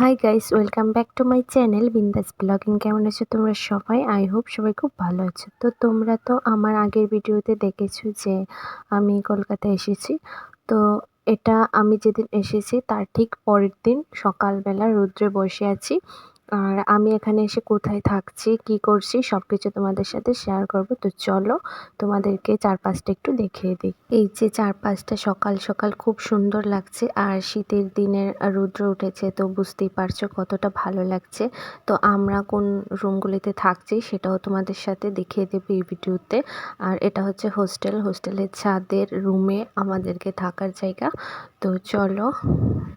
Hi guys welcome back to my channel Bindaas blogging কেমন আছো তোমরা সবাই? আই হোপ সবাই খুব ভালো আছো। তো তোমরা তো আমার আগের ভিডিওতে দেখেছ যে আমি কলকাতা এসেছি। তো এটা আমি যেদিন এসেছি, তার ঠিক পরের দিন সকালবেলা রৌদ্রে বসে আছি। আর আমি এখানে এসে কোথায় থাকছি, কি করছি সব কিছু তোমাদের সাথে শেয়ার করব। তো চলো তোমাদেরকে চারপাশটা একটু দেখিয়ে দিই। এই যে চারপাশটা সকাল সকাল খুব সুন্দর লাগছে আর শীতের দিনের রৌদ্র উঠেছে, তো বুঝতেই পারছ কতটা ভালো লাগছে। তো আমরা কোন রুমগুলিতে থাকছি সেটাও তোমাদের সাথে দেখিয়ে দেবো এই ভিডিওতে। আর এটা হচ্ছে হোস্টেল, হোস্টেলের ছাদের রুমে আমাদেরকে থাকার জায়গা। তো চলো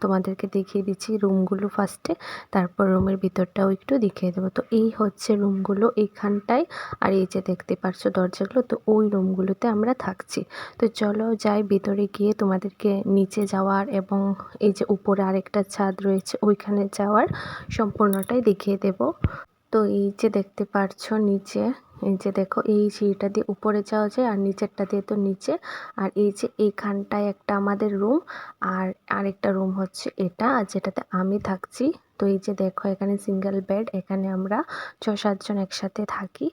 তোমাদেরকে দেখিয়ে দিচ্ছি রুমগুলো ফার্স্টে তারপর রুমের ভিতরটাও একটু দেখিয়ে দেবো। তো এই হচ্ছে রুমগুলো এইখানটায় আর এই যে দেখতে পারছ দরজাগুলো, তো ওই রুমগুলোতে আমরা থাকছি। তো চলো যাই ভিতরে গিয়ে তোমাদেরকে নিচে যাওয়ার এবং এই যে উপরে আরেকটা ছাদ রয়েছে, ওইখানে যাওয়ার সম্পূর্ণটাই দেখিয়ে দেব। তো এই যে দেখতে পারছ নিচে, এই যে দেখো, এই সিঁড়িটা দিয়ে উপরে যাওয়া যায় আর নিচেরটা দিয়ে তো নিচে। আর এই যে এইখানটায় একটা আমাদের রুম আর আরেকটা রুম হচ্ছে এটা, আর যেটাতে আমি থাকছি তো এই যে দেখো, এখানে সিঙ্গেল বেড এখানে আমরা ছ সাতজন একসাথে থাকি।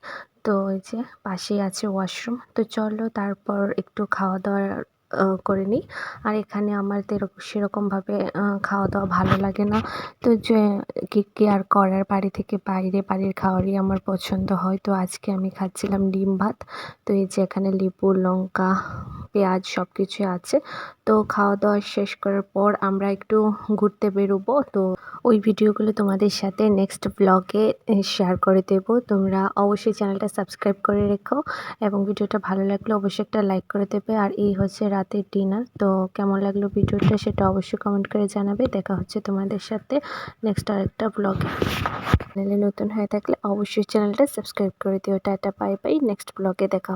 তো এই যে পাশেই আছে ওয়াশরুম তো চলো তারপর একটু খাওয়া দাওয়ার করে নিই। আর এখানে আমাদের সেরকমভাবে খাওয়া দাওয়া ভালো লাগে না। তো যে, কি কি আর করার? বাড়ি থেকে বাইরে, বাড়ির খাওয়ারই আমার পছন্দ হয়। তো আজকে আমি খাচ্ছিলাম ডিম ভাত। তো এই যে এখানে লেবু, লঙ্কা পেঁয়াজ সব কিছুই আছে। তো খাওয়া দাওয়া শেষ করার পর আমরা একটু ঘুরতে বেরোবো। তো ওই ভিডিওগুলো তোমাদের সাথে নেক্সট ব্লগে শেয়ার করে দেব। তোমরা অবশ্যই চ্যানেলটা সাবস্ক্রাইব করে রেখো এবং ভিডিওটা ভালো লাগলে অবশ্যই একটা লাইক করে দেবে। আর এই হচ্ছে রাতের ডিনার তো কেমন লাগল ভিডিওটা সেটা অবশ্যই কমেন্ট করে জানাবে। দেখা হচ্ছে তোমাদের সাথে নেক্সট আরেকটা ব্লগে চ্যানেলে নতুন হয়ে থাকলে অবশ্যই চ্যানেলটা সাবস্ক্রাইব করে দিও। টাটা বাই বাই নেক্সট ব্লগে দেখা